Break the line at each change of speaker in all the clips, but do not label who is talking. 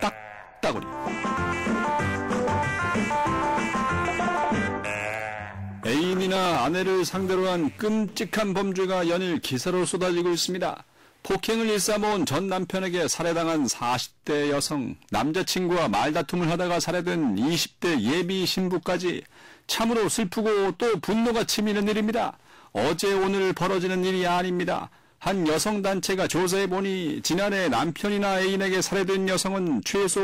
딱따구리 애인이나 아내를 상대로 한 끔찍한 범죄가 연일 기사로 쏟아지고 있습니다. 폭행을 일삼아온 전 남편에게 살해당한 40대 여성, 남자친구와 말다툼을 하다가 살해된 20대 예비 신부까지 참으로 슬프고 또 분노가 치미는 일입니다. 어제 오늘 벌어지는 일이 아닙니다. 한 여성단체가 조사해보니 지난해 남편이나 애인에게 살해된 여성은 최소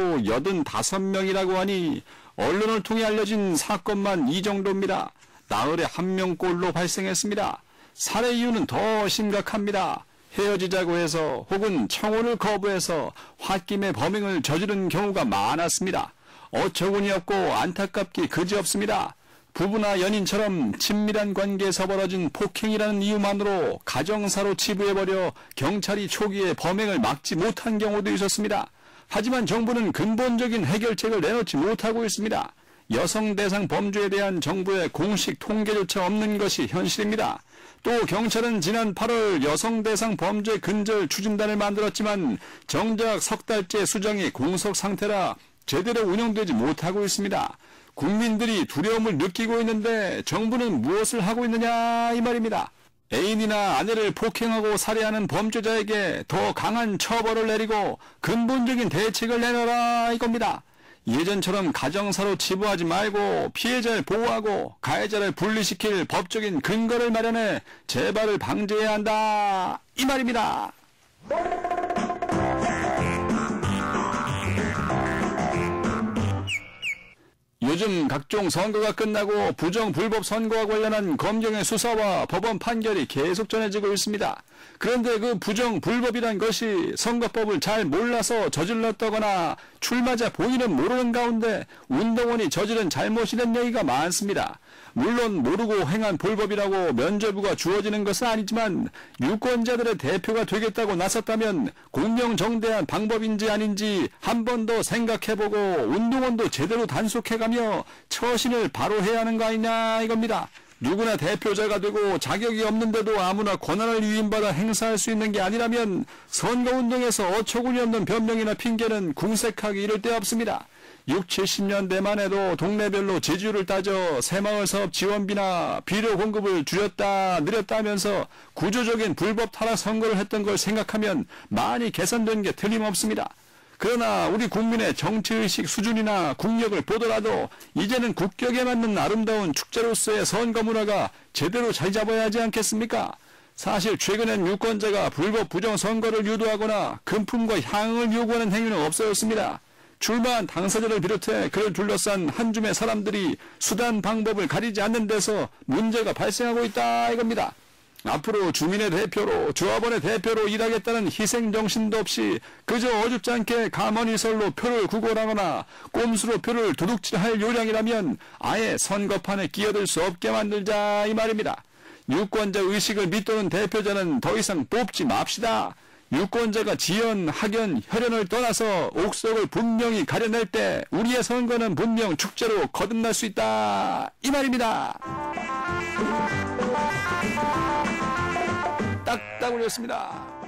85명이라고 하니 언론을 통해 알려진 사건만 이 정도입니다. 나흘에 한 명꼴로 발생했습니다. 살해 이유는 더 심각합니다. 헤어지자고 해서 혹은 청혼을 거부해서 홧김에 범행을 저지른 경우가 많았습니다. 어처구니 없고 안타깝기 그지없습니다. 부부나 연인처럼 친밀한 관계에서 벌어진 폭행이라는 이유만으로 가정사로 치부해버려 경찰이 초기에 범행을 막지 못한 경우도 있었습니다. 하지만 정부는 근본적인 해결책을 내놓지 못하고 있습니다. 여성 대상 범죄에 대한 정부의 공식 통계조차 없는 것이 현실입니다. 또 경찰은 지난 8월 여성 대상 범죄 근절 추진단을 만들었지만 정작 석 달째 수정이 공석 상태라 제대로 운영되지 못하고 있습니다. 국민들이 두려움을 느끼고 있는데 정부는 무엇을 하고 있느냐 이 말입니다. 애인이나 아내를 폭행하고 살해하는 범죄자에게 더 강한 처벌을 내리고 근본적인 대책을 내놔라 이겁니다. 예전처럼 가정사로 치부하지 말고 피해자를 보호하고 가해자를 분리시킬 법적인 근거를 마련해 재발을 방지해야 한다 이 말입니다. 요즘 각종 선거가 끝나고 부정 불법 선거와 관련한 검경의 수사와 법원 판결이 계속 전해지고 있습니다. 그런데 그 부정 불법이란 것이 선거법을 잘 몰라서 저질렀다거나 출마자 본인은 모르는 가운데 운동원이 저지른 잘못이란 얘기가 많습니다. 물론 모르고 행한 불법이라고 면죄부가 주어지는 것은 아니지만 유권자들의 대표가 되겠다고 나섰다면 공명정대한 방법인지 아닌지 한 번 더 생각해보고 운동원도 제대로 단속해가며 처신을 바로 해야 하는 거 아니냐 이겁니다. 누구나 대표자가 되고 자격이 없는데도 아무나 권한을 위임받아 행사할 수 있는 게 아니라면 선거운동에서 어처구니 없는 변명이나 핑계는 궁색하기 이를 데 없습니다. 6, 70년대만 해도 동네별로 지지율을 따져 새마을 사업 지원비나 비료 공급을 줄였다 늘렸다 하면서 구조적인 불법 타락 선거를 했던 걸 생각하면 많이 개선된 게 틀림없습니다. 그러나 우리 국민의 정치의식 수준이나 국력을 보더라도 이제는 국격에 맞는 아름다운 축제로서의 선거 문화가 제대로 자리 잡아야 하지 않겠습니까? 사실 최근엔 유권자가 불법 부정 선거를 유도하거나 금품과 향응을 요구하는 행위는 없어졌습니다. 출마한 당사자를 비롯해 그를 둘러싼 한 줌의 사람들이 수단 방법을 가리지 않는 데서 문제가 발생하고 있다 이겁니다. 앞으로 주민의 대표로 조합원의 대표로 일하겠다는 희생정신도 없이 그저 어줍지 않게 가머니설로 표를 구걸하거나 꼼수로 표를 도둑질할 요량이라면 아예 선거판에 끼어들 수 없게 만들자 이 말입니다. 유권자 의식을 믿도는 대표자는 더 이상 뽑지 맙시다. 유권자가 지연, 학연, 혈연을 떠나서 옥석을 분명히 가려낼 때 우리의 선거는 분명 축제로 거듭날 수 있다. 이 말입니다. 딱딱 올렸습니다.